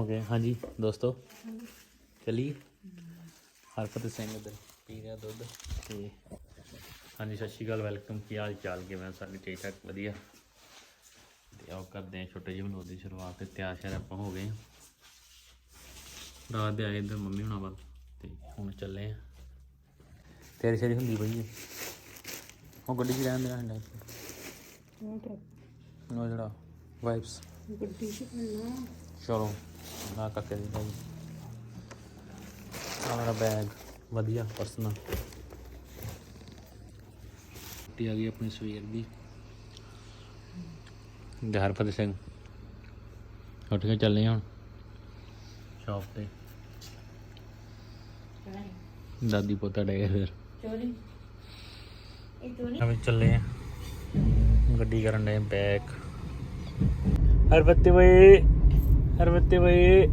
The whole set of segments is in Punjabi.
ਹੋ ਗਏ ਹਾਂਜੀ ਦੋਸਤੋ। ਚਲੀ ਹਰਪਤ ਸਿੰਘ ਇੱਧਰ ਪੀ ਰਿਹਾ ਦੁੱਧ। ਤੇ ਹਾਂਜੀ ਸਤਿ ਸ਼੍ਰੀ ਅਕਾਲ ਵੈਲਕਮ। ਕੀ ਹਾਲ ਚਾਲ? ਕਿਵੇਂ ਆ? ਸਾਰੇ? ਠੀਕ ਠਾਕ? ਵਧੀਆ? ਤੇ ਆਓ ਕਰਦੇ ਹਾਂ ਛੋਟੇ ਜਿਹੇ ਵਲੋਗ ਦੀ ਸ਼ੁਰੂਆਤ ਤੇ ਤਿਆਰ ਸ਼ਿਆਰ ਆਪਾਂ ਹੋ ਗਏ। ਰਾਤ ਦੇ ਆਏ ਇੱਧਰ ਮੰਮੀ ਹੁਣਾਂ ਵੱਲ ਤੇ ਹੁਣ ਚੱਲੇ ਆ ਤੇਰੀ ਸ਼ੇਰੀ ਹੁੰਦੀ ਹੈ। ਉਹ ਗੱਡੀ 'ਚ ਰਹਿਣ ਦੇਣਾ ਹੰਡਾ ਉਹ ਜਿਹੜਾ ਵਾਈਬਸ ਗੱਡੀ ਚ ਚਲੋ। ਨਾ ਕੱਕੇ ਦੀ ਭਾਈ ਆ ਮੇਰਾ ਬੈਗ ਵਧੀਆ ਪਰਸਨਲ ਟੀ ਆ ਗਈ ਆਪਣੀ ਸਵੇਰ ਦੀ। ਹਰਪਤ ਸਿੰਘ ਉੱਠ ਕੇ ਚੱਲੇ ਹੁਣ। ਸ਼ਾਪ ਤੇ। ਦਾਦੀ ਪੋਤਾ ਡੇ ਫਿਰ। ਚੋਰੀ? ਇਹ ਚੋਰੀ? ਅਸੀਂ ਚੱਲੇ ਆ। ਗੱਡੀ ਕਰਨ ਦੇ ਬੈਕ। ਹਰਪੱਤੇ ਵੇ ਹਰਪੱਤੇ ਵੇ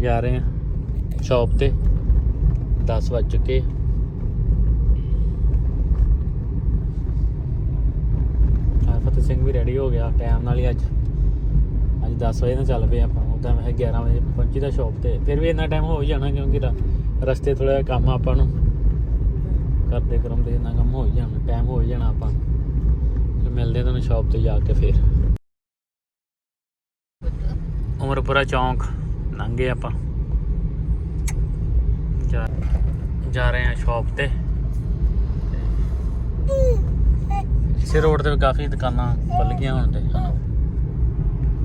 ਜਾ ਰਹੇ ਆ। ਸ਼ਾਪ ਤੇ 10 ਵੱਜ ਚੁੱਕੇ। ਫਤਿਹ ਸਿੰਘ ਵੀ ਰੈਡੀ ਹੋ ਗਿਆ ਟਾਈਮ ਨਾਲ ਹੀ ਅੱਜ। ਅੱਜ 10 ਵਜੇ ਨਾਲ ਚੱਲ ਪਏ ਆਪਾਂ ਉਦਾਂ ਮੈਂ ਕਿਹਾ 11 ਵਜੇ ਪਹੁੰਚੀ ਦਾ ਸ਼ਾਪ ਤੇ। ਫਿਰ ਵੀ ਇੰਨਾ ਟਾਈਮ ਹੋ ਹੀ ਜਾਣਾ ਕਿਉਂਕਿ ਰ- ਰਸਤੇ ਥੋੜਾ ਜਿਹਾ ਕੰਮ ਆਪਾਂ ਨੂੰ। ਕਰਦੇ ਕਰਾਉਂਦੇ ਇੰਨਾ ਕੰਮ ਹੋ ਹੀ ਜਾਣਾ ਟਾਈਮ ਹੋ ਹੀ ਜਾਣਾ ਆਪਾਂ ਨੂੰ। ਮਿਲਦੇ ਆ ਤੁਹਾਨੂੰ ਸ਼ਾਪ ਤੇ ਜਾ ਕੇ ਫਿਰ। ਉਮਰਪੁਰਾ ਚੌਂਕ, ਲੰਘੇ ਆਪਾਂ। ਜਾ ਜਾ ਰਹੇ ਹਾਂ ਸ਼ਾਪ ਤੇ। ਇਸੇ ਰੋਡ ਤੇ ਵੀ ਕਾਫੀ ਦੁਕਾਨਾਂ ਖੁੱਲ ਗਈਆਂ ਹੁਣ ਤੇ। ਹਨਾ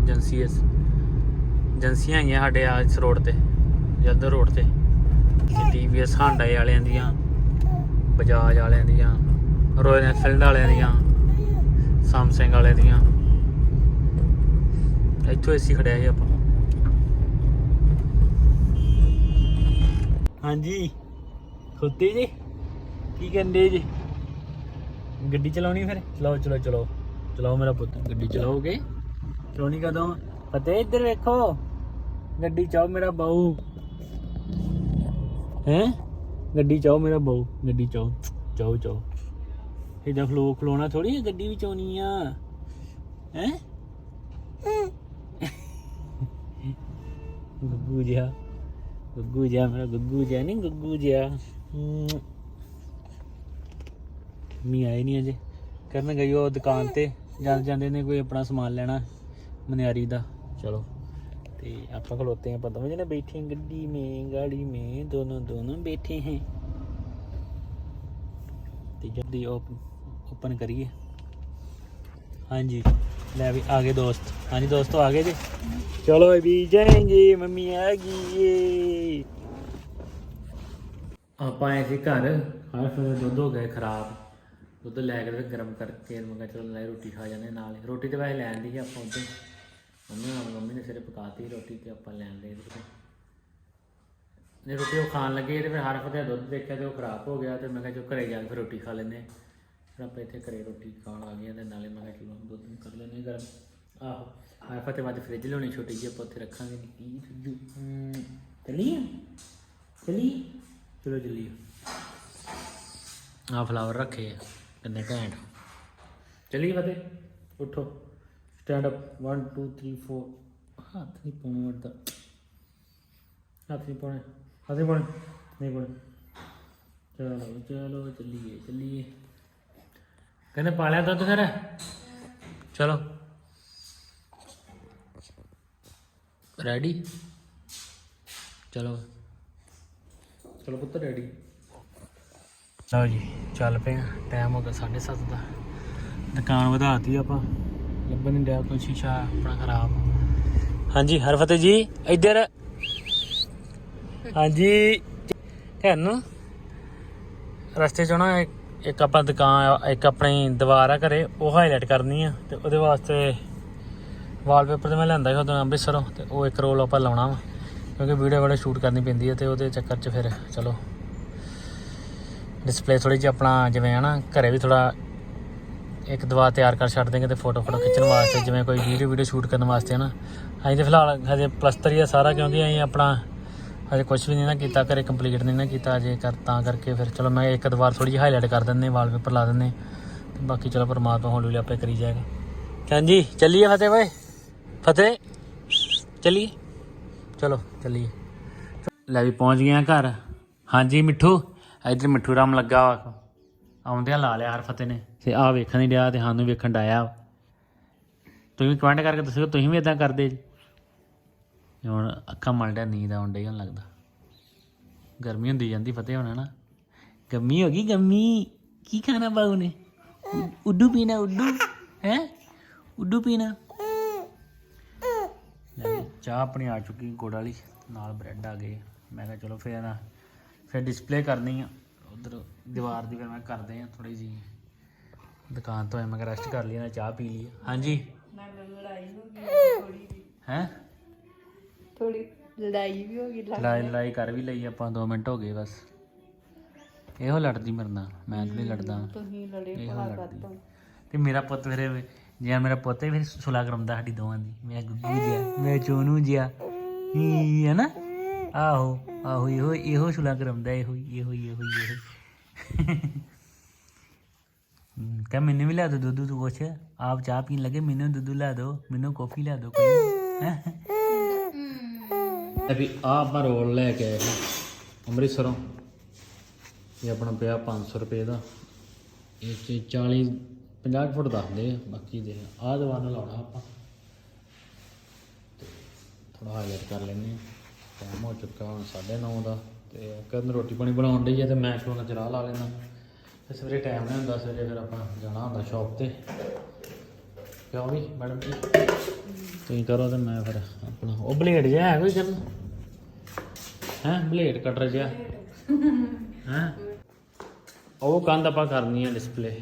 ਏਜੰਸੀਜ਼ ਏਜੰਸੀਆਂ ਹੈਗੀਆਂ ਸਾਡੇ ਆ ਇਸ ਰੋਡ ਤੇ ਜਲਦ ਰੋਡ ਤੇ। ਟੀਵੀਐਸ ਹਾਂਡਾਈ ਵਾਲਿਆਂ ਦੀਆਂ ਬਜਾਜ ਵਾਲਿਆਂ ਦੀਆਂ ਰੋਇਲ ਐਨਫੀਲਡ ਵਾਲਿਆਂ ਦੀਆਂ ਸਮਸੰਗ ਵਾਲਿਆਂ ਦੀਆਂ। ਇੱਥੋਂ ਏਸੀ ਖੜਿਆ ਸੀ ਆਪਾਂ। ਹਾਂਜੀ। ਖੁੱਤੀ ਜੀ ਕੀ ਕਹਿੰਦੇ ਜੀ? ਗੱਡੀ ਚਲਾਉਣੀ ਫਿਰ? ਚਲਾਓ ਚਲੋ ਚਲੋ ਚਲਾਓ ਮੇਰਾ ਪੁੱਤ ਗੱਡੀ ਚਲਾਓਗੇ? ਚਲਾਉਣੀ ਕਦੋਂ? ਫਤਿਹ ਇੱਧਰ ਵੇਖੋ। ਗੱਡੀ ਚਾਓ ਮੇਰਾ ਬਾਊ। ਹੈ? ਗੱਡੀ ਚਾਓ ਮੇਰਾ ਬਾਊ ਗੱਡੀ ਚਾਓ। ਚਾਓ ਚਾਓ। ਇਹਦਾ ਫਲੋ ਖਲੋਣਾ ਥੋੜੀ ਗੱਡੀ ਵਿੱਚ ਆਉਣੀ ਆ। ਹੈ? ਗੁੱਗੂ ਜਿਹਾ। ਗੁੱਗੂ ਜਿਹਾ, ਮੇਰਾ ਗੁੱਗੂ ਜਿਹਾ ਨਹੀਂ ਗੁੱਗੂ ਜਿਹਾ। ਮੀ ਆਏ ਨਹੀਂ ਅਜੇ। ਕਰਨ ਗਈ ਉਹ ਦੁਕਾਨ ਤੇ, ਜਦ ਜਾਂਦੇ ਨੇ ਕੋਈ ਆਪਣਾ ਸਮਾਨ ਲੈਣਾ, ਮਨਿਆਰੀ ਦਾ। ਚਲੋ। ਤੇ ਆਪਾਂ ਖਲੋਤੇ ਆ ਪਤਾ ਜਨੇ ਬੈਠੇ ਗੱਡੀ ਮੇ, ਗਾੜੀ ਮੇ, ਦੋਨੋਂ ਦੋਨੋਂ ਬੈਠੇ ਹੈ। ਤੇ ਜਲਦੀ ਓਪਨ ਕਰੀਏ। ਹਾਂਜੀ। ਲੈ ਵੀ ਆ ਗਏ ਦੋਸਤ। ਹਾਂਜੀ ਦੋਸਤੋ ਆ ਗਏ ਜੀ? ਚਲੋ ਅਭੀ ਜਾਏਂਗੇ ਮੰਮੀ ਆ ਗਈ ਏ। ਆਪਾਂ ਆਏ ਸੀ ਘਰ ਹਰ ਫਿਰ ਦੁੱਧ ਹੋ ਗਏ ਖਰਾਬ। ਦੁੱਧ ਲੈ ਕੇ ਤੇ ਗਰਮ ਕਰਕੇ ਮੈਂ ਕਿਹਾ ਚਲੋ ਲੈ ਰੋਟੀ ਖਾ ਜਾਂਦੇ ਨਾਲ ਰੋਟੀ ਤੇ ਵੈਸੇ ਲੈਣ ਦੀ ਸੀ ਆਪਾਂ ਉੱਧਰ। ਮੰਮੀ ਨਾਲ ਮੰਮੀ ਨੇ ਸਿਰੇ ਪਕਾਤੀ ਰੋਟੀ ਤੇ ਆਪਾਂ ਲੈਣ ਦੇ ਇੱਧਰ ਨੇ ਰੋਟੀ ਉਹ ਖਾਣ ਲੱਗੇ ਤੇ ਫਿਰ ਹਰ ਫਤੇ ਦੁੱਧ ਦੇਖਿਆ ਤੇ ਉਹ ਖਰਾਬ ਹੋ ਗਿਆ ਤੇ ਮੈਂ ਕਿਹਾ ਚਲੋ ਘਰੇ ਜਾ ਕੇ ਫਿਰ ਰੋਟੀ ਖਾ ਲੈਂਦੇ ਹਾਂ। ਫਿਰ ਆਪਾਂ ਇੱਥੇ ਘਰੇ ਰੋਟੀ ਖਾਣ ਆ ਗਏ ਤੇ ਨਾਲੇ ਮੈਂ ਕਿਹਾ ਚਲੋ ਦੁੱਧ ਨੂੰ ਕਰ ਹਾਂ ਗਰਮ। ਆਹੋ ਹਰ ਫਤੇ ਬਾਅਦ ਫ੍ਰਿਜ ਲਿਆਉਣੀ ਛੋਟੀ ਜਿਹੀ ਆਪਾਂ ਉੱਥੇ ਰੱਖਾਂਗੇ ਜਿਹੀ ਫ੍ਰਿਜ ਚਲੀਏ? ਚਲੀਏ? ਚਲੋ ਚਲੀਏ। ਆ ਫਲਾਵਰ ਰੱਖੇ ਆ ਕਿੰਨੇ ਘੈਂਟ। ਚਲੀਏ ਫਤਿਹ ਉੱਠੋ। ਸਟੈਂਡ ਅਪ 1 2 3 4 ਹੱਥ ਨਹੀਂ ਪਾਉਣਾ ਵਰਦਾ ਹੱਥ ਨਹੀਂ ਪਾਉਣੇ ਹੱਥ ਨਹੀਂ ਪਾਉਣੇ ਨਹੀਂ ਪਾਉਣੇ। ਚਲੋ ਚਲੋ ਚੱਲੀਏ ਚੱਲੀਏ। ਕਹਿੰਦੇ ਪਾਲਿਆ ਦੁੱਧ ਫਿਰ। ਚਲੋ। ਰੈਡੀ ਚਲੋ। ਚਲੋ ਪੁੱਤ ਰੈਡੀ ਲਓ ਜੀ, ਚੱਲ ਪਏ ਟਾਈਮ ਹੋ ਗਿਆ 7:30 ਦਾ। ਦੁਕਾਨ ਵਧਾਤੀ ਆਪਾਂ। ਲੱਭਣ ਨਹੀਂ ਡਿਆ ਕੋਈ ਸ਼ੀਸ਼ਾ, ਆਪਣਾ ਖਰਾਬ। ਹਾਂਜੀ, ਹਰਫਤਿਹ ਜੀ, ਇੱਧਰ। ਹਾਂਜੀ। ਤੁਹਾਨੂੰ ਰਸਤੇ ਚੋਂ ਨਾ ਇੱਕ ਆਪਾਂ ਦੁਕਾਨ, ਇੱਕ ਆਪਣੀ ਦੀਵਾਰ ਆ ਘਰੇ, ਉਹ ਹਾਈਲਾਈਟ ਕਰਨੀ ਆ, ਤੇ ਉਹਦੇ ਵਾਸਤੇ ਵਾਲਪੇਪਰ ਤੇ ਮੈਂ ਲੈਂਦਾ ਸੀ ਉਦੋਂ ਅੰਮ੍ਰਿਤਸਰੋਂ, ਤੇ ਉਹ ਇੱਕ ਰੋਲ ਆਪਾਂ ਲਾਉਣਾ ਵਾ, ਕਿਉਂਕਿ ਵੀਡੀਓ ਵਾਲੇ ਸ਼ੂਟ ਕਰਨੀ ਪੈਂਦੀ ਹੈ ਤੇ ਉਹਦੇ ਚੱਕਰ 'ਚ ਫਿਰ ਚਲੋ। ਡਿਸਪਲੇ ਥੋੜੀ ਜਿਹੀ ਆਪਣਾ ਜਿਵੇਂ ਆ ਨਾ, ਘਰੇ ਵੀ ਥੋੜਾ ਇੱਕ ਦਵਾ ਤਿਆਰ ਕਰ ਛੱਡ ਦੇਂਗੇ ਤੇ ਫੋਟੋ ਫੋਟੋ ਖਿੱਚਣ ਵਾਸਤੇ, ਜਿਵੇਂ ਕੋਈ ਵੀਡੀਓ ਵੀਡੀਓ ਸ਼ੂਟ ਕਰਨ ਵਾਸਤੇ ਨਾ। ਅਸੀਂ ਤੇ ਫਿਲਹਾਲ ਹਜੇ ਪਲਸਤਰ ਹੀ ਆ ਸਾਰਾ, ਕਿਉਂਕਿ ਅਸੀਂ ਆਪਣਾ ਹਜੇ ਕੁਝ ਵੀ ਨਹੀਂ ਨਾ ਕੀਤਾ, ਘਰੇ ਕੰਪਲੀਟ ਨਹੀਂ ਨਾ ਕੀਤਾ ਅਜੇ ਕਰ ਤਾਂ ਕਰਕੇ ਫਿਰ ਚਲੋ ਮੈਂ ਇੱਕ ਦੋ ਵਾਰ ਥੋੜੀ ਜਿਹੀ ਹਾਈਲਾਈਟ ਕਰ ਦਿੰਦੇ ਵਾਲਪੇਪਰ ਲਾ ਦਿੰਦੇ ਬਾਕੀ ਚਲੋ ਪਰਮਾਤਮਾ ਹੌਲੀ ਹੌਲੀ ਆਪੇ ਕਰੀ ਜਾਏਗਾ। ਹਾਂਜੀ ਚੱਲੀਏ ਫਤਿਹ ਓਏ ਫਤਿਹ? ਚੱਲੀਏ? ਚਲੋ, ਚੱਲੀਏ। ਲੈ ਵੀ ਪਹੁੰਚ ਗਏ ਆ ਘਰ। ਹਾਂਜੀ ਮਿੱਠੂ, ਇੱਧਰ ਮਿੱਠੂ ਰਾਮ ਲੱਗਾ ਵਾ। ਆਉਂਦਿਆਂ ਲਾ ਲਿਆ ਹਰ ਫਤਿਹ ਨੇ। ਤੇ ਆ ਵੇਖਣ ਨਹੀਂ ਡਿਆ ਤੇ ਸਾਨੂੰ ਵੇਖਣ ਡਾਇਆ ਤੁਸੀਂ ਕਮੈਂਟ ਕਰਕੇ ਦੱਸੋ ਤੁਸੀਂ ਵੀ ਇਦਾਂ ਕਰਦੇ ਜੀ। ਹੁਣ ਅੱਖਾਂ ਮਲ ਡਿਆ ਨੀਂਦ ਆਉਣ ਡਈ ਹੁਣ ਲੱਗਦਾ। ਗਰਮੀ ਹੁੰਦੀ ਜਾਂਦੀ ਫਤਿਹ ਹੋਣਾ ਨਾ। ਗੰਮੀ ਹੋ ਗਈ ਗੰਮੀ ਕੀ ਖਾਣਾ ਬਾਉ ਨੇ? ਉੱਡੂ ਪੀਣਾ ਉੱਡੂ ਹੈ? ਉੱਡੂ ਪੀਣਾ। ਚਾਹ ਆਪਣੀ ਆ ਚੁੱਕੀ ਗੁੜ ਵਾਲੀ ਨਾਲ ਬ੍ਰੈਡ ਆ ਗਏ। ਮੈਂ ਕਿਹਾ ਚਲੋ ਫਿਰ ਨਾ ਫਿਰ ਡਿਸਪਲੇ ਕਰਨੀ ਆ। ਉਧਰ ਦੀਵਾਰ ਦੀ ਫਿਰ ਮੈਂ ਕਰਦੇ ਆ ਥੋੜੀ ਜੀ ਦੁਕਾਨ ਤੋਂ ਆਇਆ ਮੈਂ ਰੈਸਟ ਕਰ ਲਈ ਨਾ ਚਾਹ ਪੀ ਲਈ ਹਾਂਜੀ? ਹੈ? ਥੋੜੀ ਲੜਾਈ ਵੀ ਹੋ ਗਈ ਲੜਾਈ ਲੜਾਈ ਕਰ ਵੀ ਲਈ ਆਪਾਂ 2 ਮਿੰਟ ਹੋ ਗਏ ਬਸ। ਇਹੋ ਲੜਦੀ ਮੇਰੇ ਨਾਲ ਮੈਂ ਤਾਂ ਲੜਦਾ। ਤੁਸੀਂ ਲੜੇ ਭਲਾ ਕਰਤੋਂ ਤੇ ਮੇਰਾ ਪੁੱਤ ਫਿਰ ਜੇ ਮੇਰਾ ਪੁੱਤ ਵੀ ਫਿਰ ਸੁਲਾ ਕਰਾਉਂਦਾ ਸਾਡੀ ਦੋਵਾਂ ਦੀ। ਮੈਂ ਗੁੱਗੂ ਜਿਹਾ ਮੈਂ ਚੋਨੂ ਜਿਹਾ। ਹੀ ਹੈ ਨਾ? ਆਹੋ ਆਹੋ ਇਹੋ ਇਹੋ ਸੁਲਾ ਕਰਾਉਂਦਾ ਇਹੋ ਹੀ, ਇਹੋ ਹੀ, ਇਹੋ ਹੀ, ਇਹੋ ਹੀ। ਕਹਿ ਮੈਨੂੰ ਵੀ ਲਿਆ ਦੋ ਦੁੱਧ ਤੂੰ ਕੁਛ ਆਪ ਚਾਹ ਪੀਣ ਲੱਗੇ ਮੈਨੂੰ ਦੁੱਧ ਲਿਆ ਦੋ ਮੈਨੂੰ ਕਾਫੀ ਲਿਆ ਦੋ ਕੋਈ। ਹੈਂ? ਅਭੀ ਆ ਆਪਾਂ ਰੋਲ ਲੈ ਕੇ ਆਏ ਹਾਂ ਅੰਮ੍ਰਿਤਸਰੋਂ। ਇਹ ਆਪਣਾ ਪਿਆ 500 ਰੁਪਏ ਦਾ। ਇਹ 'ਚ 40 50 ਫੁੱਟ ਦੱਸਦੇ ਆ, ਬਾਕੀ ਦੇ ਆਹ ਦੀਵਾਨ ਲਾਉਣਾ ਆਪਾਂ। ਥੋੜਾ ਹਾਈਲਾਈਟ ਕਰ ਲੈਂਦੇ ਆ ਟਾਈਮ ਹੋ ਚੁੱਕਾ ਹੁਣ 9:30 ਦਾ। ਤੇ ਕਰਨ ਰੋਟੀ ਪਾਣੀ ਬਣਾਉਣ ਡਈ ਆ ਤੇ ਮੈਂ ਕਿਉਂ ਨਾ ਚਰਾ ਲਾ ਲੈਣਾ ਤੇ ਸਵੇਰੇ ਟਾਈਮ ਨਹੀਂ ਹੁੰਦਾ, ਸਵੇਰੇ ਫਿਰ ਆਪਾਂ ਜਾਣਾ ਹੁੰਦਾ ਸ਼ਾਪ ਤੇ। ਕਿਉਂ ਵੀ? ਮੈਡਮ ਜੀ। ਤੁਸੀਂ ਕਰੋ ਤੇ ਮੈਂ ਫਿਰ ਆਪਣਾ ਉਹ ਬਲੇਡ ਜਿਹਾ ਹੈ ਕੋਈ ਕਰਨ ਹੈ ਬਲੇਡ ਕਟਰ ਜਿਹਾ। ਹੈ? ਉਹ ਕੰਧ ਆਪਾਂ ਕਰਨੀ ਹੈ ਡਿਸਪਲੇ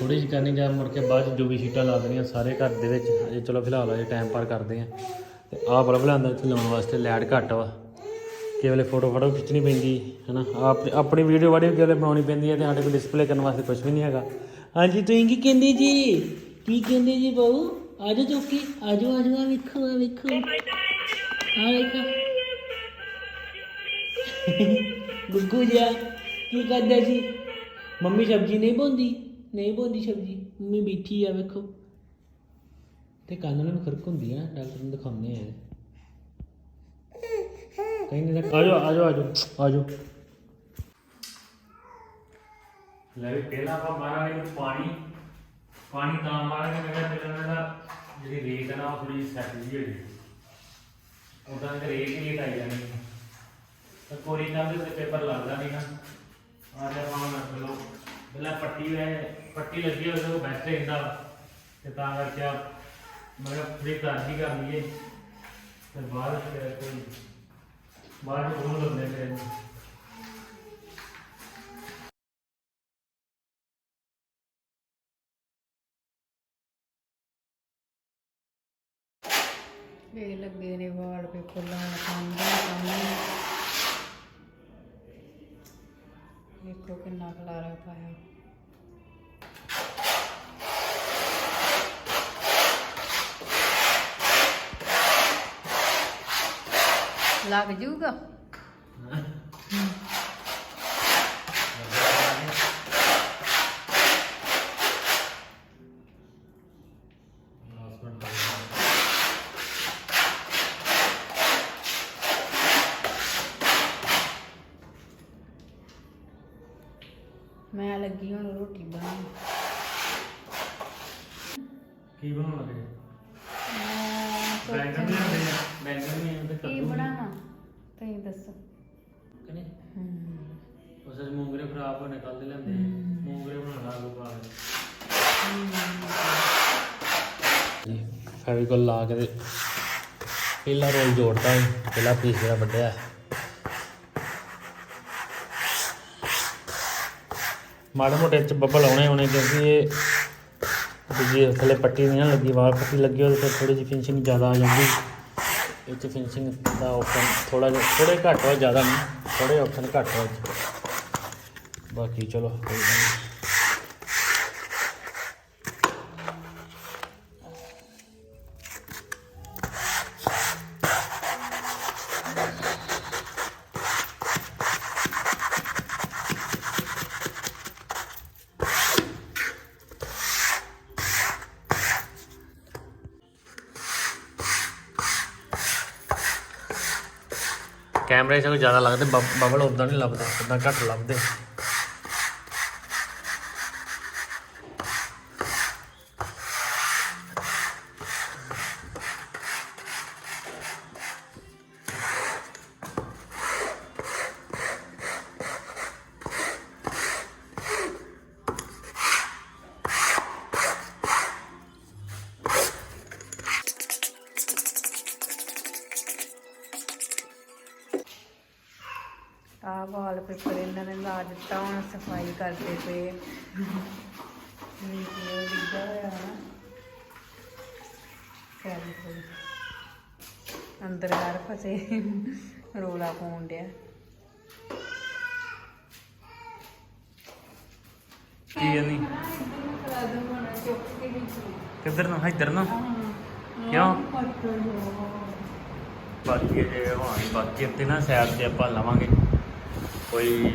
ਥੋੜੀ ਜਿਹੀ ਕਰਨੀ ਜਾਂ ਮੁੜ ਕੇ ਬਾਅਦ ਚ ਜੋ ਵੀ ਸ਼ੀਟਾਂ ਲਾ ਦੇਣੀਆਂ ਸਾਰੇ ਘਰ ਦੇ ਵਿੱਚ। ਅਜੇ ਚਲੋ ਫਿਲਹਾਲ ਅਜੇ ਟਾਈਮ ਪਾਰ ਕਰਦੇ ਆ। ਤੇ ਆਹ ਬਲਬ ਲਿਆਂਦਾ ਇੱਥੇ ਲਾਉਣ ਵਾਸਤੇ ਲਾਈਟ ਘੱਟ ਵਾ। ਕੇਵਲੇ ਫੋਟੋ ਫੋਟੋ ਖਿੱਚਣੀ ਪੈਂਦੀ ਹਨਾ? ਆਪ ਆਪਣੀ ਵੀਡੀਓ ਵਾੜੀ ਕੇਵਲੇ ਬਣਾਉਣੀ ਪੈਂਦੀ ਹੈ ਤੇ ਸਾਡੇ ਕੋਲ ਡਿਸਪਲੇ ਕਰਨ ਵਾਸਤੇ ਕੁਝ ਵੀ ਨਹੀਂ ਹੈਗਾ। ਹਾਂਜੀ ਤੁਸੀਂ ਕੀ ਕਹਿੰਦੇ ਜੀ? ਕੀ ਕਹਿੰਦੇ ਜੀ ਬਾਊ? ਆਜੋ ਚੌਕੀ ਆਜੋ ਆਜੋ ਆ ਵੇਖੋ ਆ ਵੇਖੋ। ਆ ਵੇਖੋ। ਗੁੱਗੂ ਜਿਹਾ, ਕੀ ਕਰਦਾ ਸੀ? ਮੰਮੀ ਸਬਜ਼ੀ ਨਹੀਂ ਬੋਂਦੀ ਨਹੀਂ ਬੋਂਦੀ ਸਬਜ਼ੀ। ਮੰਮੀ ਬੈਠੀ ਆ, ਵੇਖੋ। ਤੇ ਕੰਨ ਨੂੰ ਖਰਕ ਹੁੰਦੀ ਆ, ਡਾਕਟਰ ਨੂੰ ਦਿਖਾਉਂਦੇ ਆ। ਕਹਿੰਦੇ ਨੇ ਆਜੋ ਆਜੋ ਆਜੋ ਆਜੋ ਲੈ ਵੀ ਪਹਿਲਾਂ ਆਪਾਂ ਮਾਰਾਂਗੇ ਪਾਣੀ। ਪਾਣੀ ਤਾਂ ਮਾਰਾਂਗੇ ਮੈਂ ਕਿਹਾ ਪਹਿਲਾਂ ਦਾ ਜਿਹੜੀ ਰੇਤ ਆ ਨਾ ਉਹ ਥੋੜੀ ਸੈੱਟ ਜੀ ਹੋ ਗਈ ਉਦਾਂ ਤੇ ਰੇਤ ਹੀ ਆਈ ਜਾਣੀ ਹੈ। ਤਾਂ ਕੋਰੀ ਨਾਲ ਦੇ ਪੇਪਰ ਲੱਗਦਾ ਨਹੀਂ ਨਾ ਆ ਜਾ ਪਾਉਣ ਲੱਗ ਲੋ ਪਹਿਲਾਂ ਪੱਟੀ ਵੇ ਪੱਟੀ ਲੱਗੀ ਹੋਵੇ ਉਹ ਬੈਸਟ ਰਹਿੰਦਾ ਵਾ। ਤੇ ਤਾਂ ਕਰਕੇ ਆ ਮੈਂ ਕਿਹਾ ਥੋੜੀ ਤਾਜ਼ੀ ਕਰ ਲਈਏ ਤੇ ਬਾਅਦ ਫਿਰ ਕੋਈ ਬਾਅਦ ਵਿੱਚ ਉਹ ਲੱਗਣੇ ਫਿਰ ਇਹਨੂੰ। ਲੱਗੇ ਨੇ ਵਾਲ ਪੇਪਰ ਲਾਉਣ ਖਾਂਦੇ ਖਾਂਦੇ ਵੇਖੋ ਕਿੰਨਾ ਖਲਾਰਾ ਪਾਇਆ। ਲੱਗ ਜੂਗਾ Announcement ਮੈਂ ਲੱਗੀ ਹੁਣ ਰੋਟੀ ਬਣਾਉਣ ਕੀ ਬਣਾਉਣ ਲੱਗੇ? ਮੈਂ ਬੈਂਗਣ ਸੋਚਣ ਹੁੰਦੇ ਆ। ਬੈਂਗਣ ਵੀ ਹੁੰਦੇ ਕੀ ਬਣਾਵਾਂ? ਤੁਸੀਂ ਦੱਸੋ। ਕਨੇ ਉਸ ਦੇ ਮੂੰਗਰੇ ਖਰਾਬ ਹੋਣੇ ਕੱਲ ਦੇ ਲੈਂਦੇ ਮੂੰਗਰੇ ਬਣਾਉਣਾ ਆਲੂ ਪਾ ਕੇ। ਫੈਵੀਕੋਲ ਲਾ ਕੇ ਤੇ ਪਹਿਲਾ ਰੋਲ ਜੋੜਦਾ ਹੈ ਪਹਿਲਾ ਪੀਸ ਜਿਹੜਾ ਵੱਡਿਆ ਮਾੜੇ ਮੋਟੇ ਚ ਬੱਬਲ ਆਉਣੇ ਹੋਣੇ ਕਿਉਂਕਿ ਇਹ ਦੂਜੀ ਥੱਲੇ ਪੱਟੀ ਨਹੀਂ ਨਾ ਲੱਗੀ, ਵਾਲ ਪੱਟੀ ਲੱਗੀ ਉਹਦੇ ਤੇ ਥੋੜੀ ਜਿਹੀ ਫਿਨਿਸ਼ਿੰਗ ਜ਼ਿਆਦਾ ਆ ਜਾਂਦੀ। ਇਹ ਚ ਫਿਨਿਸ਼ਿੰਗ ਦਾ ਆਪਸ਼ਨ ਥੋੜਾ ਜਿਹਾ ਥੋੜੇ ਘੱਟ ਹੋ ਜ਼ਿਆਦਾ ਨਹੀਂ ਥੋੜੇ ਆਪਸ਼ਨ ਘੱਟ ਹੋ ਬਾਕੀ ਚਲੋ, ਕੋਈ ਨਹੀਂ। ਕੈਮਰੇ 'ਚ ਜ਼ਿਆਦਾ ਲੱਗਦੇ ਬਬਲ ਉਦਾਂ ਨਹੀਂ ਲੱਭਦੇ ਉਦਾਂ ਘੱਟ ਲੱਭਦੇ। ਆਹ ਵਾਲਪੇਪਰ ਇਹਨਾਂ ਨੇ ਲਾ ਦਿੱਤਾ, ਹੁਣ ਸਫ਼ਾਈ ਕਰਦੇ ਪਏ। ਵੀਡੀਓ ਲਿਖਦਾ ਹੋਇਆ ਨਾ। ਕੈਰੀ ਕੋਈ ਅੰਦਰ ਘਰ ਫਸੇ, ਰੋਲਾ ਪਾਉਣ ਡਿਆ। ਕੀ ਨਹੀਂ ਕਿੱਧਰ ਨੂੰ? ਇੱਧਰ ਨੂੰ? ਕਿਉਂ? ਬਾਕੀ ਜੇ ਹੋਣੀ ਬਾਕੀ ਇੱਥੇ ਨਾ ਸਾਈਡ ਤੇ ਆਪਾਂ ਲਵਾਂਗੇ। ਕੋਈ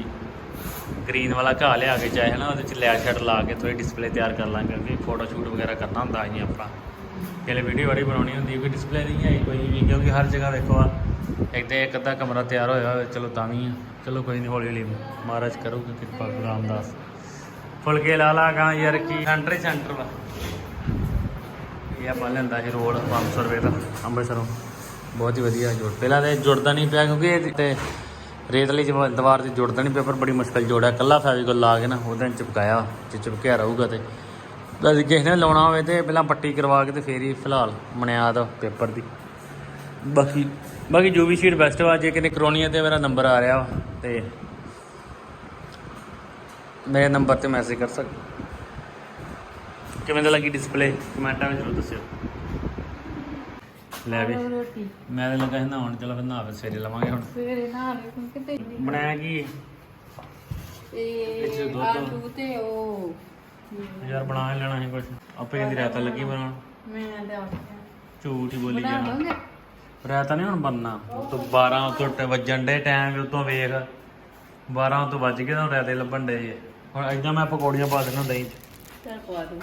ਗ੍ਰੀਨ ਵਾਲਾ ਘਾਹ ਲਿਆ ਕੇ ਚਾਹੇ ਨਾ ਉਹਦੇ ਚ ਲੈਟ ਸ਼ੈਟ ਲਾ ਕੇ ਥੋੜੀ ਡਿਸਪਲੇ ਤਿਆਰ ਕਰ ਲਾਂਗੇ ਕਿਉਂਕਿ ਫੋਟੋ ਸ਼ੂਟ ਵਗੈਰਾ ਕਰਨਾ ਹੁੰਦਾ ਅਸੀਂ ਆਪਾਂ ਪਹਿਲੇ ਵੀਡੀਓ ਵਾੜੀ ਬਣਾਉਣੀ ਹੁੰਦੀ, ਕੋਈ ਡਿਸਪਲੇ ਨਹੀਂ ਹੈ ਕੋਈ ਵੀ, ਕਿਉਂਕਿ ਹਰ ਜਗ੍ਹਾ ਦੇਖੋ ਆ, ਇੱਕ ਤੇ ਇੱਕ ਅੱਧਾ ਕਮਰਾ ਤਿਆਰ ਹੋਇਆ ਹੋਵੇ ਚਲੋ ਤਾਂ ਵੀ ਆ। ਚਲੋ ਕੋਈ ਨਹੀਂ ਹੌਲੀ ਹੌਲੀ ਮਹਾਰਾਜ ਕਰੂਗਾ, ਕਿਰਪਾ ਗੁਰੂ ਰਾਮਦਾਸ। ਫੁਲਕੇ ਲਾ ਲਾ ਗਾ ਯਾਰ, ਕੀ ਸੈਂਟਰ ਹੀ ਸੈਂਟਰ ਵਾ। ਇਹ ਆਪਾਂ ਲੈਂਦਾ ਸੀ ਰੋਲ 500 ਰੁਪਏ ਦਾ, ਅੰਮ੍ਰਿਤਸਰੋਂ। ਬਹੁਤ ਹੀ ਵਧੀਆ ਜੋੜ ਪਹਿਲਾਂ ਤੇ ਜੁੜਦਾ ਨਹੀਂ ਪਿਆ, ਕਿਉਂਕਿ ਇਹ ਤੇ ਰੇਤਲੀ ਜਵਾ- ਦੀਵਾਰ ਤੇ ਜੁੜਦਾ ਨਹੀਂ ਪੇਪਰ ਬੜੀ ਮੁਸ਼ਕਲ ਜੋੜਿਆ ਕੱਲਾ ਫੈਵੀਕੋਲ ਲਾ ਕੇ ਨਾ, ਉਹਦੇ ਨਾਲ ਚਿਪਕਾਇਆ, ਜੇ ਚਿਪਕਿਆ ਰਹੂਗਾ ਤੇ। ਜੇ ਕਿਸੇ ਨੇ ਲਾਉਣਾ ਹੋਵੇ ਤੇ ਪਹਿਲਾਂ ਪੱਟੀ ਕਰਵਾ ਕੇ ਤੇ ਫੇਰ ਹੀ ਫਿਲਹਾਲ ਬੁਨਿਆਦ ਪੇਪਰ ਦੀ। ਬਾਕੀ ਬਾਕੀ ਜੋ ਵੀ ਸ਼ੀਟ ਬੈਸਟ ਵਾ, ਜੇ ਕਿਨੇ ਕਰਾਉਣੀ ਹੈ ਤੇ ਮੇਰਾ ਨੰਬਰ ਆ ਰਿਹਾ ਵਾ, ਤੇ ਮੇਰੇ ਨੰਬਰ ਤੇ ਮੈਸੇਜ ਕਰ ਸਕਦੇ ਕਿਵੇਂ ਦਾ ਲੱਗੀ ਡਿਸਪਲੇ ਕਮੈਂਟਾਂ ਵਿੱਚ ਜ਼ਰੂਰ ਦੱਸਿਓ। ਲੈ ਵੀ। ਰੋਟੀ। ਮੈਂ ਤਾਂ ਲੱਗਾ ਸੀ ਨਹਾਉਣ ਚਲੋ ਫਿਰ ਨਹਾ ਕੇ ਸਵੇਰੇ ਲਵਾਂਗੇ ਹੁਣ। ਸਵੇਰੇ ਨਾਲ ਕਿਉਂਕਿ ਤੇ ਬਣਾਇਆ ਕੀ? ਵਿੱਚ ਇਹ ਦੁੱਧ। ਆਲੂ ਤੇ ਉਹ ਯਾਰ ਬਣਾ ਹੀ ਲੈਣਾ ਸੀ ਕੁਝ ਆਪੇ ਕਹਿੰਦੀ ਰਾਤ ਲੱਗੀ ਬਣਾਉਣ। ਮੈਂ ਤੇ ਆਖਿਆ ਝੂਠ ਹੀ ਬੋਲੀ ਬਣਾ ਜਾਣਾ। ਦੋਗੇ ਰਾਤ ਨਹੀਂ ਹੁਣ ਬੰਨਾ ਤੋਂ 12 ਤੋਂ ਵੱਜਣ ਦੇ ਟਾਈਮ ਉਤੋਂ ਵੇਖ। 12 ਤੋਂ ਵੱਜ ਗਏ ਤਾਂ ਰਾਤੇ ਲੱਭਣ ਦੇ ਹੁਣ ਇਦਾਂ ਮੈਂ ਪਕੌੜੀਆਂ ਪਾ ਦੇਣਾ ਦਹੀਂ 'ਚ। ਚਲ ਪਵਾ ਦੋ।